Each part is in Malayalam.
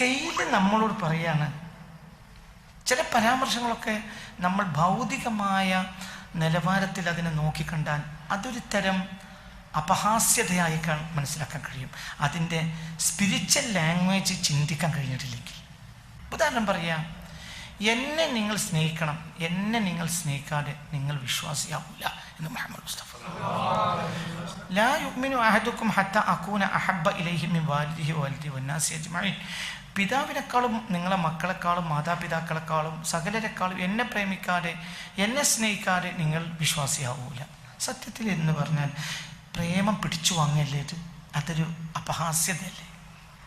സ്കെയിൽ നമ്മളോട് പറയാണ്. ചില പരാമർശങ്ങളൊക്കെ നമ്മൾ ഭൗതികമായ നിലവാരത്തിൽ അതിനെ നോക്കിക്കണ്ടാൽ അതൊരു തരം അപഹാസ്യതയായി മനസ്സിലാക്കാൻ കഴിയും. അതിന്റെ സ്പിരിച്വൽ ലാംഗ്വേജ് ചിന്തിക്കാൻ കഴിഞ്ഞിട്ടില്ലെങ്കിൽ. ഉദാഹരണം പറയാം എന്നെ നിങ്ങൾ സ്നേഹിക്കണം എന്നെ നിങ്ങൾ സ്നേഹിക്കാതെ നിങ്ങൾ വിശ്വാസിയാവില്ല എന്ന് മുഹമ്മദ് മുസ്തഫ. ലാ അഹബ്ബ ഇലൈഹി വാലിദിഹി വന്നാസി അജ്മഈൻ പിതാവിനേക്കാളും നിങ്ങളെ മക്കളെക്കാളും മാതാപിതാക്കളെക്കാളും സകലരെക്കാളും എന്നെ പ്രേമിക്കാതെ എന്നെ സ്നേഹിക്കാതെ നിങ്ങൾ വിശ്വാസിയാവൂല. സത്യത്തിൽ എന്ന് പറഞ്ഞാൽ പ്രേമം പിടിച്ചു വാങ്ങല്ലേ ഇത്? അതൊരു അപഹാസ്യതയല്ലേ?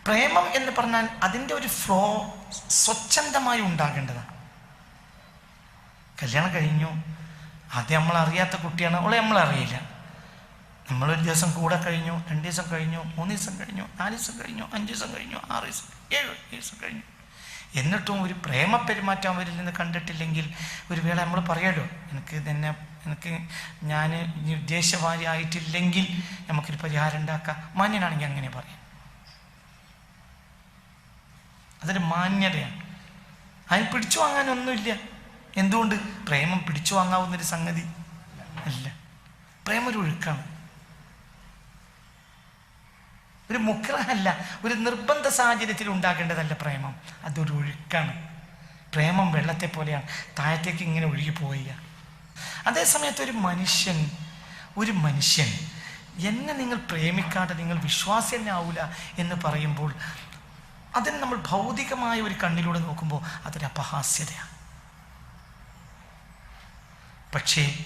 പ്രേമം എന്ന് പറഞ്ഞാൽ അതിന്റെ ഒരു ഫ്ലോ സ്വച്ഛന്തമായി ഉണ്ടാകേണ്ടതാണ്. കല്യാണം കഴിഞ്ഞു. അത് നമ്മൾ അറിയാത്ത കുട്ടിയാണ്. അവളെ നമ്മൾ അറിയില്ല നമ്മളൊരു ദിവസം കൂടെ കഴിഞ്ഞു രണ്ട് ദിവസം കഴിഞ്ഞു മൂന്ന് ദിവസം കഴിഞ്ഞു നാല് ദിവസം കഴിഞ്ഞു അഞ്ച് ദിവസം കഴിഞ്ഞു ആറ് ദിവസം ഏഴ് ദിവസം കഴിഞ്ഞു. എന്നിട്ടും ഒരു പ്രേമ പെരുമാറ്റം അവരിൽ നിന്ന് കണ്ടിട്ടില്ലെങ്കിൽ ഒരു വേള നമ്മൾ പറയല്ലോ എനിക്ക് തന്നെ എനിക്ക് ഞാൻ ഉദ്ദേശവാരി ആയിട്ടില്ലെങ്കിൽ നമുക്കൊരു പരിഹാരം ഉണ്ടാക്കാം. മാന്യനാണെങ്കിൽ അങ്ങനെ പറയാം. അതൊരു മാന്യതയാണ്. അതിന് പിടിച്ചു വാങ്ങാനൊന്നുമില്ല. എന്തുകൊണ്ട്? പ്രേമം പിടിച്ചു വാങ്ങാവുന്നൊരു സംഗതി അല്ല. പ്രേമം ഒരു ഒഴുക്കാണ്. ഒരു മുക്രഹല്ല ഒരു നിർബന്ധ സാഹചര്യത്തിൽ ഉണ്ടാകേണ്ടതല്ല പ്രേമം. അതൊരു ഒഴുക്കാണ്. പ്രേമം വെള്ളത്തെ പോലെയാണ്. താഴത്തേക്ക് ഇങ്ങനെ ഒഴുകി പോവുക. അതേസമയത്ത് ഒരു മനുഷ്യൻ ഒരു മനുഷ്യൻ എന്നെ നിങ്ങൾ പ്രേമിക്കാതെ നിങ്ങൾ വിശ്വാസ്യനാവൂല എന്ന് പറയുമ്പോൾ അതിന് നമ്മൾ ഭൗതികമായ ഒരു കണ്ണിലൂടെ നോക്കുമ്പോൾ അതൊരു അപഹാസ്യതയാണ്. പക്ഷേ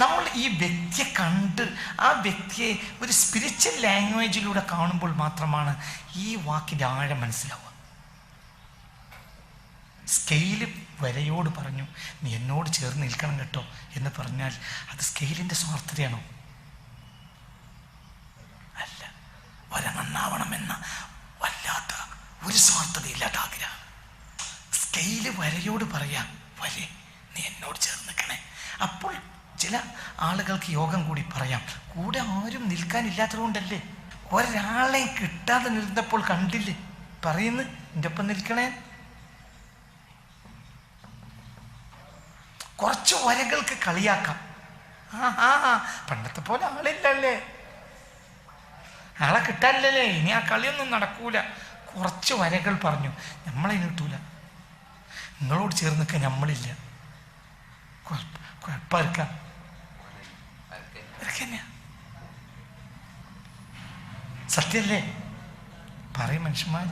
നമ്മൾ ഈ വ്യക്തിയെ കണ്ട് ആ വ്യക്തിയെ ഒരു സ്പിരിച്വൽ ലാംഗ്വേജിലൂടെ കാണുമ്പോൾ മാത്രമാണ് ഈ വാക്കിന്റെ ആഴം മനസ്സിലാവുക. സ്കെയിൽ വരയോട് പറഞ്ഞു നീ എന്നോട് ചേർന്ന് നിൽക്കണം കേട്ടോ എന്ന് പറഞ്ഞാൽ അത് സ്കെയിലിന്റെ സ്വാർത്ഥതയാണോ? അല്ല. വര നന്നാവണമെന്ന വല്ലാത്ത ഒരു സ്വാർത്ഥതയില്ലാത്ത ആഗ്രഹം. സ്കെയിൽ വരയോട് പറയാം വരെ നീ എന്നോട് ചേർന്ന് നിൽക്കണേ. അപ്പോൾ ചില ആളുകൾക്ക് യോഗം കൂടി പറയാം. കൂടെ ആരും നിൽക്കാനില്ലാത്തത് കൊണ്ടല്ലേ ഒരാളെ കിട്ടാതെ നിന്നപ്പോൾ കണ്ടില്ലേ? പറയുന്നു എന്റെ ഒപ്പം നിൽക്കണേ. കുറച്ച് വരകൾക്ക് കളിയാക്കാം. ആ ആ പണ്ടത്തെ പോലെ ആളില്ലല്ലേ? ആളെ കിട്ടാനില്ലല്ലേ? ഇനി ആ കളിയൊന്നും നടക്കൂല. കുറച്ച് വരകൾ പറഞ്ഞു. നമ്മളെ കിട്ടൂല. നിങ്ങളോട് ചേർന്ന് നിൽക്കാൻ നമ്മളില്ല. കുഴപ്പമായിരിക്ക സത്യല്ലേ പറയും മനുഷ്യന്മാർ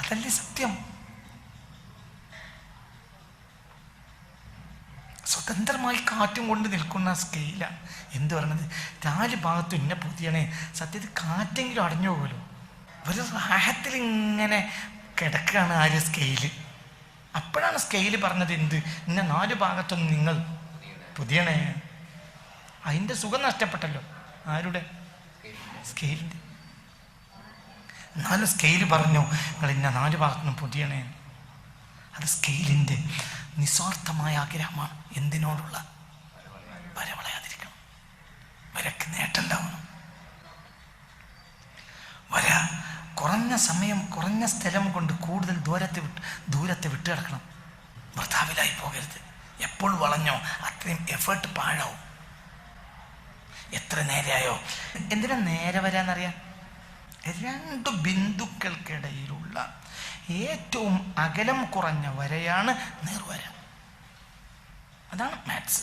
അതല്ലേ സത്യം? സ്വതന്ത്രമായി കാറ്റും കൊണ്ട് നിൽക്കുന്ന സ്കെയില എന്ത് പറയണത്? നാല് ഭാഗത്തും ഇന്ന പൂതിയാണേ. സത്യത്തിൽ കാറ്റെങ്കിലും അടഞ്ഞു പോകുമല്ലോ ഒരു റാഹത്തിൽ ഇങ്ങനെ കിടക്കുകയാണ് ആര് സ്കെയിൽ അപ്പോഴാണ് സ്കെയിൽ പറഞ്ഞത് എന്ത്? ഇന്ന നാല് ഭാഗത്തൊന്നും നിങ്ങൾ പുതിയണേ. അതിന്റെ സുഖം നഷ്ടപ്പെട്ടല്ലോ. ആരുടെ? സ്കെയിലിന്റെ നാല് സ്കെയിൽ പറഞ്ഞു നിങ്ങൾ ഇന്ന നാല് ഭാഗത്തുനിന്നും പുതിയണേ. അത് സ്കെയിലിന്റെ നിസ്വാർത്ഥമായ ആഗ്രഹമാണ്. എന്തിനോടുള്ള വരവളയാതിരിക്കണം. വരക്ക് നേട്ടം ഉണ്ടാവണം വര കുറഞ്ഞ സമയം കുറഞ്ഞ സ്ഥലം കൊണ്ട് കൂടുതൽ ദൂരത്തെ വിട്ട് ദൂരത്തെ വിട്ട് കിടക്കണം ഭർത്താവിലായി പോകരുത്. എപ്പോൾ വളഞ്ഞോ അത്രയും എഫേർട്ട് പാഴാവും. എത്ര നേരെയായോ എന്തിനാ നേരെ വരാന്നറിയാം? രണ്ട് ബിന്ദുക്കൾക്കിടയിലുള്ള ഏറ്റവും അകലം കുറഞ്ഞ വരയാണ് നേർവര. അതാണ് മാത്സ്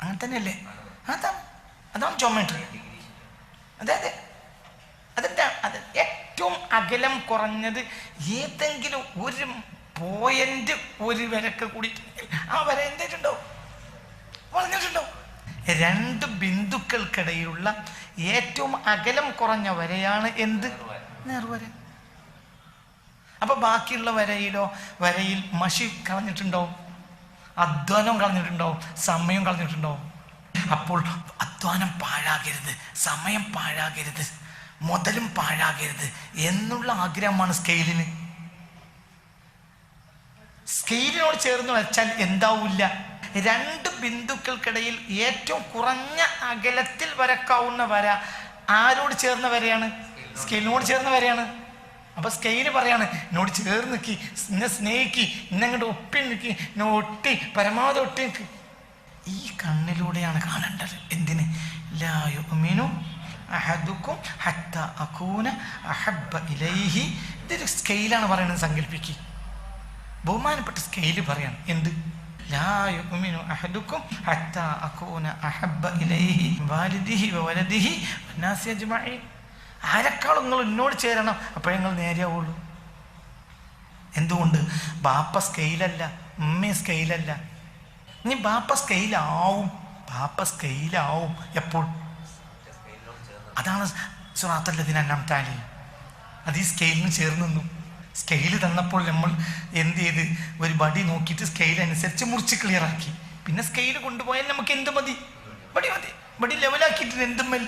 അങ്ങനെ തന്നെയല്ലേ? അതാണ് അതാണ് ജോമെട്രി അതെ അതെ. അതിന്റെ അത് ഏറ്റവും അകലം കുറഞ്ഞത് ഏതെങ്കിലും ഒരു പോയിന്റ് ഒരു വരക്ക് കൂടി ആ വര എന്തായിട്ടുണ്ടോ വളഞ്ഞിട്ടുണ്ടോ രണ്ട് ബിന്ദുക്കൾക്കിടയിലുള്ള ഏറ്റവും അകലം കുറഞ്ഞ വരയാണ് എന്ത്? നേർവര അപ്പൊ ബാക്കിയുള്ള വരയിലോ വരയിൽ മഷി കളഞ്ഞിട്ടുണ്ടോ? അധ്വാനം കളഞ്ഞിട്ടുണ്ടോ? സമയം കളഞ്ഞിട്ടുണ്ടോ? അപ്പോൾ അധ്വാനം പാഴാകരുത് സമയം പാഴാകരുത് മുതലും പാഴാകരുത് എന്നുള്ള ആഗ്രഹമാണ് സ്കെയിലിന്. സ്കെയിലിനോട് ചേർന്ന് വെച്ചാൽ എന്താവില്ല? രണ്ട് ബിന്ദുക്കൾക്കിടയിൽ ഏറ്റവും കുറഞ്ഞ അകലത്തിൽ വരക്കാവുന്ന വര ആരോട് ചേർന്ന വരയാണ്? സ്കെയിലിനോട് ചേർന്ന വരെയാണ്. അപ്പൊ സ്കെയിൽ പറയാണ് എന്നോട് ചേർന്ന് നിൽക്കി എന്നെ സ്നേഹിക്കി എന്നെ അങ്ങോട്ട് ഒപ്പി നിൽക്കി എന്നെ ഒട്ടി പരമാവധി ഒട്ടി നിൽക്കി ഈ കണ്ണിലൂടെയാണ് കാണേണ്ടത്. എന്തിന്? ലായുമീനു അഹദുക്കും ഹത്ത അകൂന അഹബ്ബ ഇലൈഹി. ഇതൊരു സ്കെയിലാണ് പറയുന്നത് സങ്കല്പിക്കുക ബഹുമാനപ്പെട്ട സ്കെയിൽ പറയാണ്. എന്ത്? ആരെക്കാളും നിങ്ങൾ എന്നോട് ചേരണം അപ്പോഴേ നിങ്ങൾ നേരെയാവുള്ളൂ. എന്തുകൊണ്ട്? ബാപ്പ സ്കെയിലല്ല ഉമ്മ സ്കെയിലല്ല. ഇനി ബാപ്പ സ്കെയിലാവും ബാപ്പ സ്കെയിലാവും എപ്പോൾ? അതാണ് സുറാത്തല്ലതിന് അന്നാം താലി. അത് ഈ സ്കെയിലിന് ചേർന്നു സ്കെയിൽ തന്നപ്പോൾ നമ്മൾ എന്ത് ചെയ്ത്? ഒരു ബടി നോക്കിയിട്ട് സ്കെയിൽ അനുസരിച്ച് മുറിച്ച് ക്ലിയർ ആക്കി. പിന്നെ സ്കെയിൽ കൊണ്ടുപോയാൽ നമുക്ക് എന്ത് മതി? ബടി മതി. ബടി ലെവലാക്കിയിട്ട് എന്തും മതി.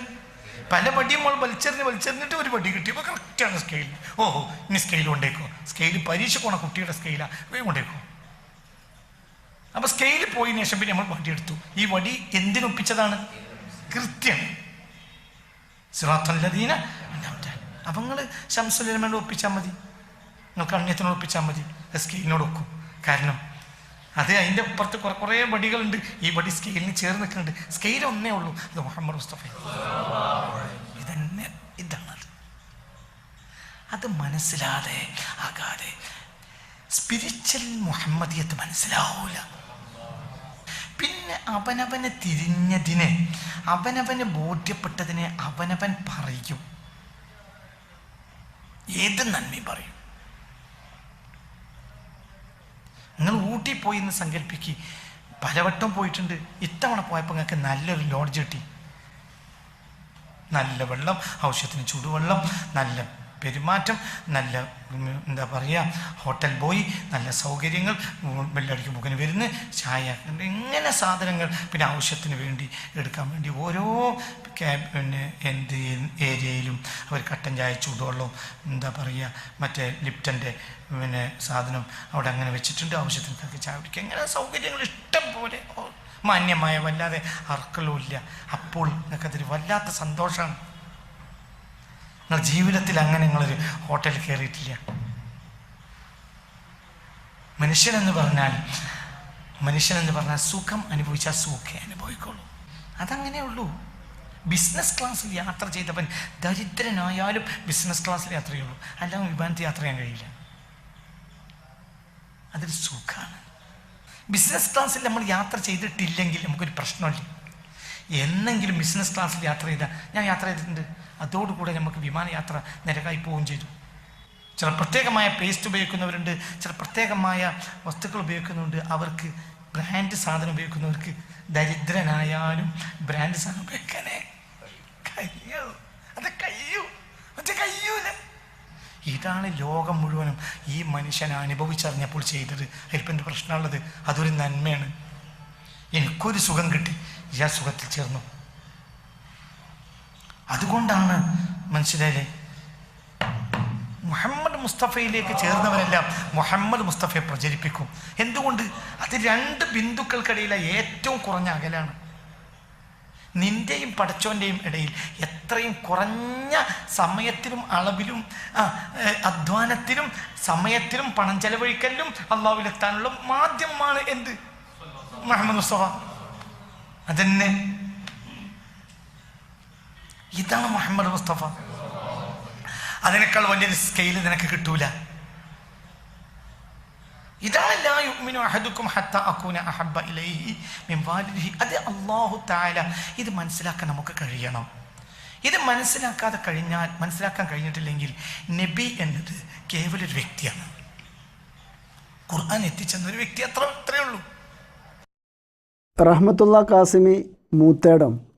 പല വടിയും നമ്മൾ വലിച്ചെറിഞ്ഞ് വലിച്ചെറിഞ്ഞിട്ട് ഒരു വടി കിട്ടിയപ്പോൾ കറക്റ്റാണ് സ്കെയിൽ ഓഹോ ഇനി സ്കെയിൽ കൊണ്ടേക്കോ. സ്കെയിൽ പരീക്ഷ പോണ കുട്ടിയുടെ സ്കെയിലാണ് വേഗം കൊണ്ടേക്കോ. അപ്പൊ സ്കെയിൽ പോയതിനു ശേഷം പിന്നെ നമ്മൾ വടി എടുത്തു. ഈ വടി എന്തിനൊപ്പിച്ചതാണ് കൃത്യം. സിറാത്തല്ലദീന അപ്പൊ നിങ്ങൾ ശംസുലമനോട് ഒപ്പിച്ചാൽ മതി. നിങ്ങൾക്ക് അന്യത്തിനോട് ഒപ്പിച്ചാൽ മതി. സ്കെയിലിനോട് ഒക്കും കാരണം അത് അതിന്റെ അപ്പുറത്ത് കുറെ കുറേ വടികളുണ്ട്. ഈ വടി സ്കെയിലിന് ചേർന്ന് നിൽക്കുന്നുണ്ട്. സ്കെയിൽ ഒന്നേ ഉള്ളൂ. അത് മുഹമ്മദ് മുസ്തഫ. ഇതന്നെ ഇതാണത്. അത് മനസ്സിലാതെ ആകാതെ സ്പിരിച്വൽ മുഹമ്മദിയത്ത് മനസ്സിലാവൂല. പിന്നെ അവനവന് തിരിഞ്ഞതിനെ അവനവന് ബോധ്യപ്പെട്ടതിനെ അവനവൻ പറയും. ഏത് നന്മയും പറയും. നിങ്ങൾ ഊട്ടി പോയി എന്ന് സങ്കല്പിക്ക്. പലവട്ടം പോയിട്ടുണ്ട്. ഇത്തവണ പോയപ്പോൾ നിങ്ങൾക്ക് നല്ലൊരു ലോഡ്ജ് കിട്ടി. നല്ല വെള്ളം ഔഷധത്തിന് ചൂടുവെള്ളം നല്ല പെരുമാറ്റം നല്ല എന്താ പറയുക ഹോട്ടൽ പോയി നല്ല സൗകര്യങ്ങൾ വെള്ളടിക്ക് മുഖന് വരുന്ന് ചായ ഇങ്ങനെ സാധനങ്ങൾ പിന്നെ ആവശ്യത്തിന് വേണ്ടി എടുക്കാൻ വേണ്ടി ഓരോ പിന്നെ എന്ത് ഏരിയയിലും അവർ കട്ടൻ ചായ ചൂടുവെള്ളവും എന്താ പറയുക മറ്റേ ലിപ്റ്റന്റെ പിന്നെ സാധനം അവിടെ അങ്ങനെ വെച്ചിട്ടുണ്ട്. ആവശ്യത്തിനൊക്കെ ചായ കുടിക്കുക ഇങ്ങനെ സൗകര്യങ്ങൾ ഇഷ്ടം പോലെ. മാന്യമായ വല്ലാതെ അർക്കലും ഇല്ല അപ്പോൾ നിങ്ങൾക്കതൊരു വല്ലാത്ത സന്തോഷമാണ്. നിങ്ങൾ ജീവിതത്തിൽ അങ്ങനെ നിങ്ങളൊരു ഹോട്ടലിൽ കയറിയിട്ടില്ല. മനുഷ്യനെന്ന് പറഞ്ഞാൽ മനുഷ്യനെന്ന് പറഞ്ഞാൽ സുഖം അനുഭവിച്ചാൽ സുഖേ അനുഭവിക്കുള്ളൂ. അതങ്ങനെ ഉള്ളൂ. ബിസിനസ് ക്ലാസ്സിൽ യാത്ര ചെയ്തവൻ ദരിദ്രനായാലും ബിസിനസ് ക്ലാസ്സിൽ യാത്ര ചെയ്യുള്ളൂ അല്ലാതെ വിമാനത്തിൽ യാത്ര ചെയ്യാൻ കഴിയില്ല. അതൊരു സുഖമാണ് ബിസിനസ് ക്ലാസ്സിൽ നമ്മൾ യാത്ര ചെയ്തിട്ടില്ലെങ്കിൽ നമുക്കൊരു പ്രശ്നമില്ല. എന്നെങ്കിലും ബിസിനസ് ക്ലാസ്സിൽ യാത്ര ചെയ്താൽ ഞാൻ യാത്ര ചെയ്തിട്ടുണ്ട്. അതോടുകൂടെ നമുക്ക് വിമാനയാത്ര നിരകായി പോവുകയും ചെയ്തു. ചില പ്രത്യേകമായ പേസ്റ്റ് ഉപയോഗിക്കുന്നവരുണ്ട് ചില പ്രത്യേകമായ വസ്തുക്കൾ ഉപയോഗിക്കുന്നുണ്ട്. അവർക്ക് ബ്രാൻഡ് സാധനം ഉപയോഗിക്കുന്നവർക്ക് ദരിദ്രനായാലും ബ്രാൻഡ് സാധനം ഉപയോഗിക്കാനേ അത് ഇതാണ് ലോകം മുഴുവനും ഈ മനുഷ്യൻ അനുഭവിച്ചറിഞ്ഞപ്പോൾ ചെയ്തത്. അതിപ്പോൾ എന്റെ പ്രശ്നമുള്ളത് അതൊരു നന്മയാണ്. എനിക്കൊരു സുഖം കിട്ടി. ഈ സുഖത്തിൽ ചേർന്നു. അതുകൊണ്ടാണ് മനസ്സിലായില്ലേ? മുഹമ്മദ് മുസ്തഫയിലേക്ക് ചേർന്നവരെല്ലാം മുഹമ്മദ് മുസ്തഫയെ പ്രചരിപ്പിക്കും. എന്തുകൊണ്ട്? അത് രണ്ട് ബിന്ദുക്കൾക്കിടയിലെ ഏറ്റവും കുറഞ്ഞ അകലാണ്. നിന്റെയും പടച്ചോന്റെയും ഇടയിൽ എത്രയും കുറഞ്ഞ സമയത്തിലും അളവിലും അധ്വാനത്തിലും സമയത്തിലും പണം ചെലവഴിക്കലിലും അള്ളാഹുവിലെത്താനുള്ള മാധ്യമമാണ് എന്ത്? മുഹമ്മദ് മുസ്തഫ. അതന്നെ. ഇതാണ് മുഹമ്മദ് മുസ്തഫ. അതിനേക്കാൾ വലിയൊരു സ്കെയിൽ നിനക്ക് കിട്ടൂല. അത് ഇത് മനസ്സിലാക്കാൻ നമുക്ക് കഴിയണം. ഇത് മനസ്സിലാക്കാതെ കഴിഞ്ഞാൽ മനസ്സിലാക്കാൻ കഴിഞ്ഞിട്ടില്ലെങ്കിൽ നബി എന്നത് കേവലൊരു വ്യക്തിയാണ്. ഖുർആൻ എത്തിച്ചെന്ന ഒരു വ്യക്തി അത്ര അത്രയേ ഉള്ളൂ. റഹ്മത്തുള്ള കാസിമി മൂത്തേടം.